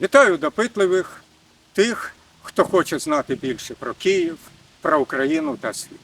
Вітаю допитливих тих, хто хоче знати більше про Київ, про Україну та світ.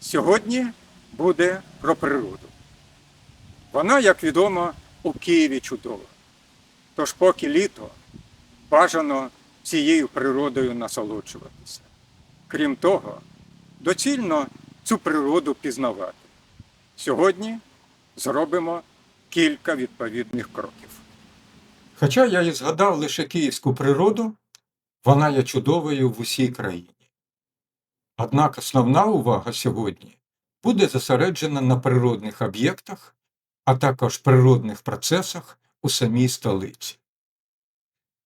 Сьогодні буде про природу. Вона, як відомо, у Києві чудова. Тож поки літо бажано цією природою насолоджуватися. Крім того, доцільно цю природу пізнавати. Сьогодні зробимо кілька відповідних кроків. Хоча я і згадав лише київську природу, вона є чудовою в усій країні. Однак основна увага сьогодні буде зосереджена на природних об'єктах, а також природних процесах у самій столиці.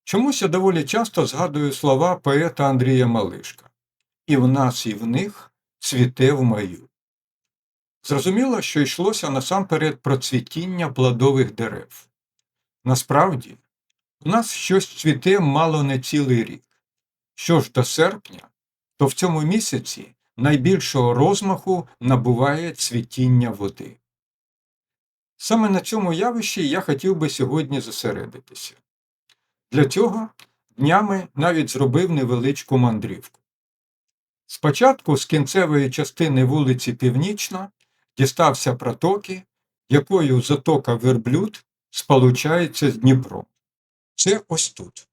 Чомусь я доволі часто згадую слова поета Андрія Малишка і в нас, і в них цвіте в маю. Зрозуміло, що йшлося насамперед про цвітіння плодових дерев. Насправді, у нас щось цвіте мало не цілий рік. Що ж до серпня, то в цьому місяці найбільшого розмаху набуває цвітіння води. Саме на цьому явищі я хотів би сьогодні зосередитися. Для цього днями навіть зробив невеличку мандрівку. Спочатку з кінцевої частини вулиці Північна дістався протоки, якою затока Верблюд сполучається з Дніпром. Це ось тут.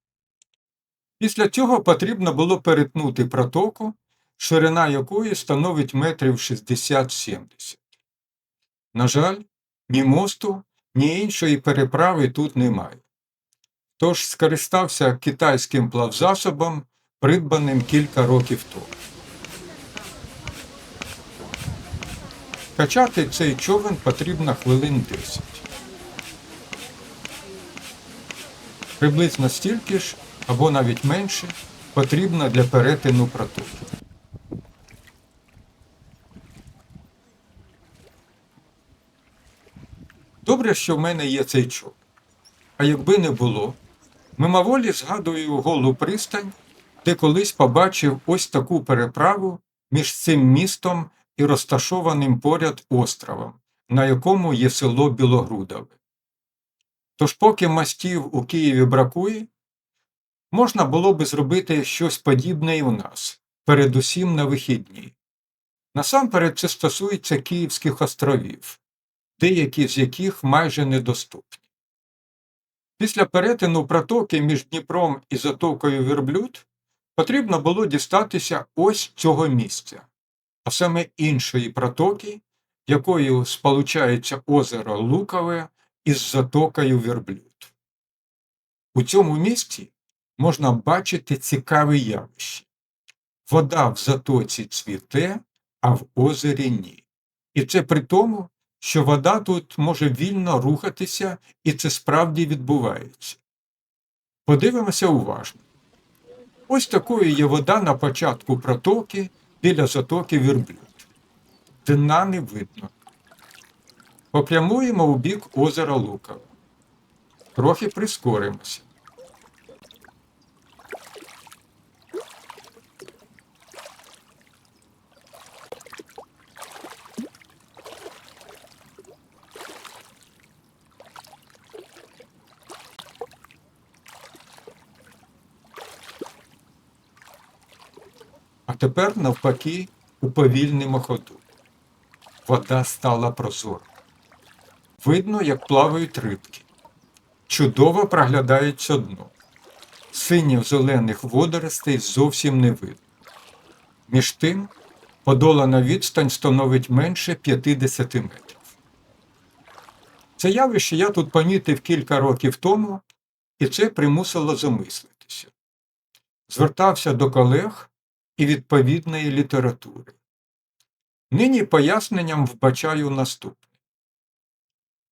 Після цього потрібно було перетнути протоку, ширина якої становить метрів 60-70. На жаль, ні мосту, ні іншої переправи тут немає. Тож скористався китайським плавзасобом, придбаним кілька років тому. Качати цей човен потрібно хвилин 10. Приблизно стільки ж, або навіть менше, потрібно для перетину протоки. Добре, що в мене є цей човен. А якби не було, мимоволі згадую голу пристань, де колись побачив ось таку переправу між цим містом і розташованим поряд островом, на якому є село Білогрудове. Тож, поки мастів у Києві бракує, можна було би зробити щось подібне і у нас, передусім на вихідні. Насамперед це стосується Київських островів, деякі з яких майже недоступні. Після перетину протоки між Дніпром і затокою Верблюд потрібно було дістатися ось цього місця, а саме іншої протоки, якою сполучається озеро Лукове із затокою Верблюд. У цьому місці можна бачити цікаве явище. Вода в затоці цвіте, а в озері ні. І це при тому, що вода тут може вільно рухатися, і це справді відбувається. Подивимося уважно. Ось такою є вода на початку протоки біля затоки Верблюд. Дна не видно. Попрямуємо у бік озера Лукова. Трохи прискоримося. А тепер, навпаки, уповільнимо ходу. Вода стала прозора. Видно, як плавають рибки. Чудово проглядається дно. Синіх зелених водоростей зовсім не видно. Між тим, подолана відстань становить менше 50 метрів. Це явище я тут помітив кілька років тому, і це примусило замислитися. Звертався до колег і відповідної літератури. Нині поясненням вбачаю наступне.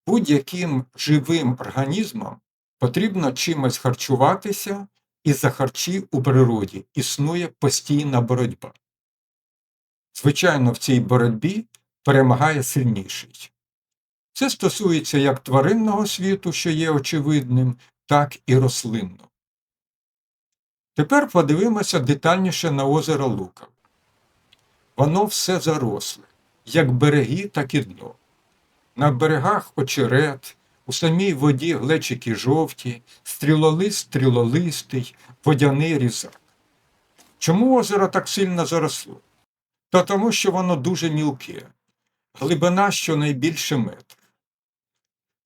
Будь-яким живим організмам потрібно чимось харчуватися, і за харчі у природі існує постійна боротьба. Звичайно, в цій боротьбі перемагає сильніший. Це стосується як тваринного світу, що є очевидним, так і рослинного. Тепер подивимося детальніше на озеро Лукав. Воно все заросле, як береги, так і дно. На берегах очерет, у самій воді глечики жовті, стрілолист стрілолистий, водяний різак. Чому озеро так сильно заросло? Та тому, що воно дуже мілке, глибина щонайбільше метр.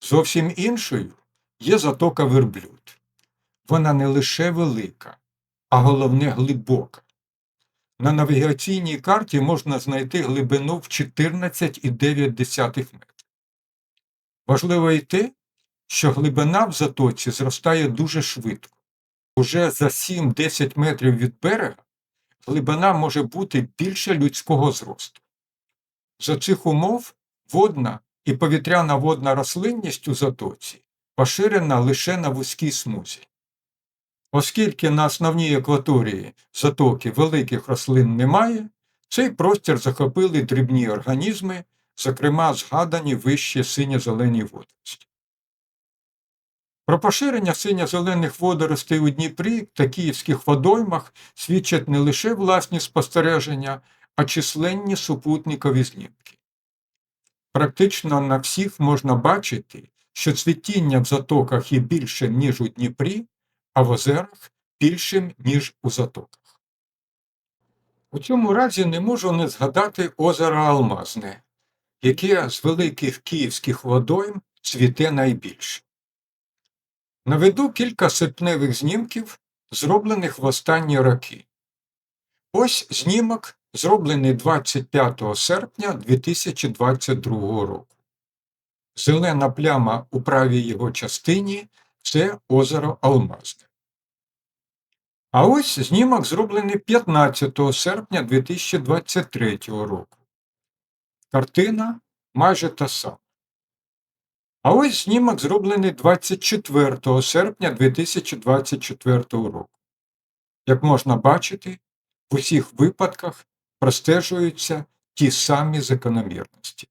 Зовсім іншою є затока верблюд. Вона не лише велика, а головне глибока. На навігаційній карті можна знайти глибину в 14,9 метрів. Важливо і те, що глибина в затоці зростає дуже швидко. Уже за 7-10 метрів від берега глибина може бути більше людського зросту. За цих умов водна і повітряна водна рослинність у затоці поширена лише на вузькій смузі. Оскільки на основній екваторії затоки великих рослин немає, цей простір захопили дрібні організми, зокрема згадані вище синьо-зелені водорості. Про поширення синьо-зелених водоростей у Дніпрі та київських водоймах свідчать не лише власні спостереження, а численні супутникові знімки. Практично на всіх можна бачити, що цвітіння в затоках є більшим, ніж у Дніпрі, а в озерах більшим, ніж у затоках. У цьому разі не можу не згадати озеро Алмазне, яке з великих київських водойм цвіте найбільше. Наведу кілька серпневих знімків, зроблених в останні роки. Ось знімок, зроблений 25 серпня 2022 року. Зелена пляма у правій його частині це озеро Алмазне. А ось знімок зроблений 15 серпня 2023 року. Картина майже та сама. А ось знімок зроблений 24 серпня 2024 року. Як можна бачити, в усіх випадках простежуються ті самі закономірності.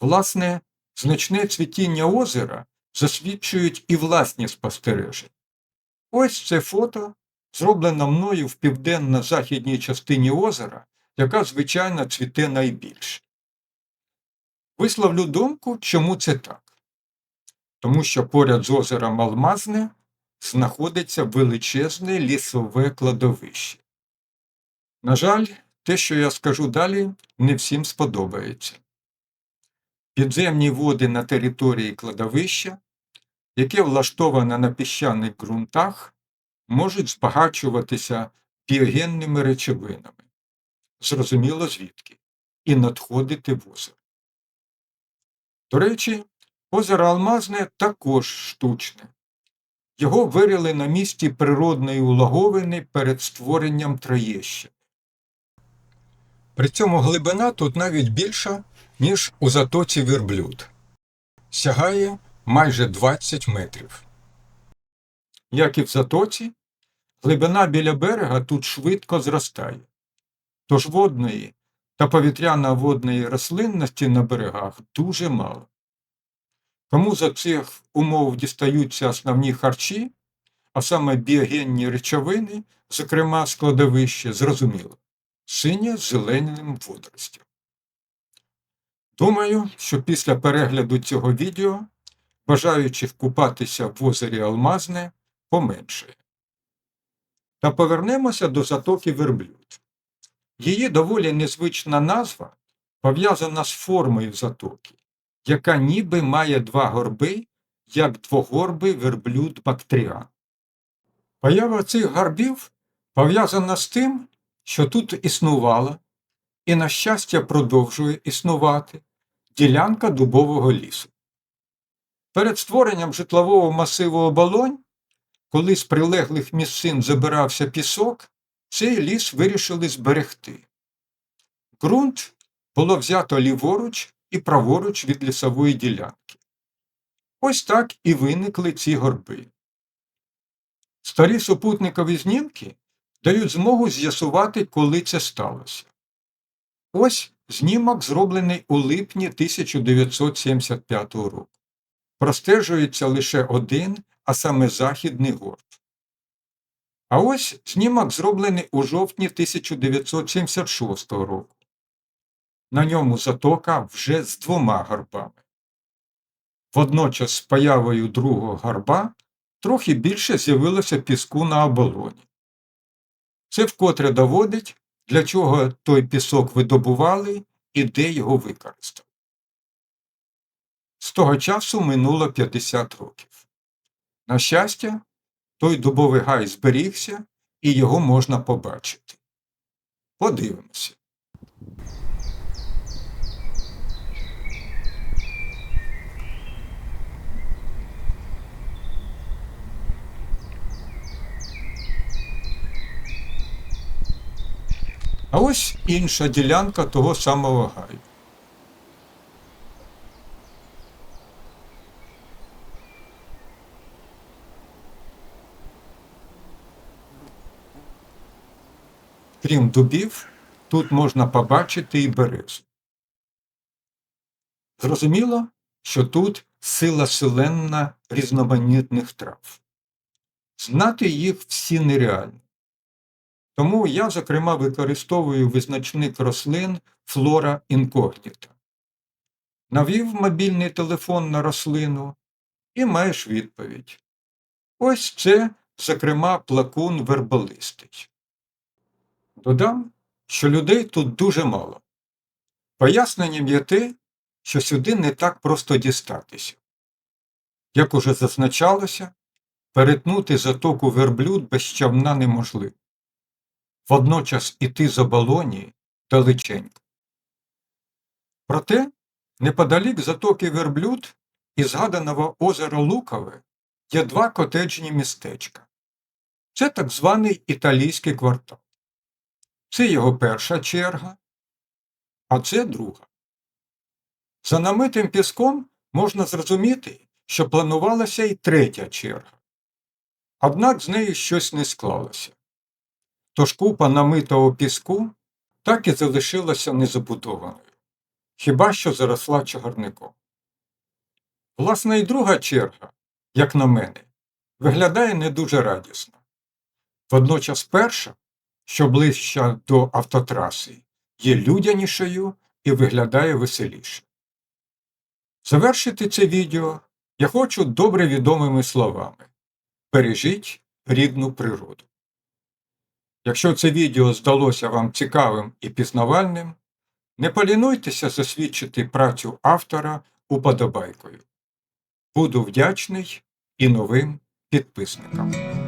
Власне, значне цвітіння озера засвідчують і власні спостереження. Ось це фото, зроблено мною в південно-західній частині озера, яка, звичайно, цвіте найбільше. Висловлю думку, чому це так. Тому що поряд з озером Алмазне знаходиться величезне лісове кладовище. На жаль, те, що я скажу далі, не всім сподобається. Підземні води на території кладовища, яке влаштоване на піщаних ґрунтах, можуть збагачуватися біогенними речовинами, зрозуміло звідки, і надходити в озеро. До речі, озеро Алмазне також штучне. Його вирили на місці природної улаговини перед створенням Троєщини. При цьому глибина тут навіть більша, ніж у затоці верблюд. Сягає майже 20 метрів. Як і в затоці, глибина біля берега тут швидко зростає, тож водної та повітряно-водної рослинності на берегах дуже мало. Тому за цих умов дістаються основні харчі, а саме біогенні речовини, зокрема складовище, зрозуміло, синє з зеленим водоростям. Думаю, що після перегляду цього відео бажаючих купатися в озері Алмазне поменшає. Та повернемося до затоки верблюд. Її доволі незвична назва пов'язана з формою затоки, яка ніби має два горби, як двогорбий верблюд бактріан. Поява цих горбів пов'язана з тим, що тут існувала і, на щастя, продовжує існувати ділянка дубового лісу. Перед створенням житлового масиву оболонь, коли з прилеглих місцин забирався пісок, цей ліс вирішили зберегти. Ґрунт було взято ліворуч і праворуч від лісової ділянки. Ось так і виникли ці горби. Старі супутникові знімки дають змогу з'ясувати, коли це сталося. Ось знімок зроблений у липні 1975 року. Простежується лише один, а саме західний горб. А ось знімок зроблений у жовтні 1976 року. На ньому затока вже з двома горбами. Водночас з появою другого гарба трохи більше з'явилося піску на оболоні. Це вкотре доводить, для чого той пісок видобували і де його використали. З того часу минуло 50 років. На щастя, той дубовий гай зберігся і його можна побачити. Подивимося. А ось інша ділянка того самого гаю. Крім дубів, тут можна побачити і березу. Зрозуміло, що тут сила селенна різноманітних трав. Знати їх всі нереально. Тому я, зокрема, використовую визначник рослин флора інкогніта. Навів мобільний телефон на рослину і маєш відповідь. Ось це, зокрема, плакун верболистий. Додам, що людей тут дуже мало. Поясненням є те, що сюди не так просто дістатися. Як уже зазначалося, перетнути затоку верблюд без човна неможливо. Водночас іти з оболоні далеченько. Проте, неподалік затоки верблюд і згаданого озера Лукове є два котеджні містечка. Це так званий італійський квартал. Це його перша черга, а це друга. За намитим піском можна зрозуміти, що планувалася і третя черга. Однак з нею щось не склалося. Тож купа намитого піску так і залишилася незабудованою, хіба що заросла чагарником. Власне, і друга черга, як на мене, виглядає не дуже радісно. Водночас перша, що ближча до автотраси, є людянішою і виглядає веселіше. Завершити це відео я хочу добре відомими словами Бережіть рідну природу. Якщо це відео здалося вам цікавим і пізнавальним, не полінуйтеся засвідчити працю автора уподобайкою. Буду вдячний і новим підписникам.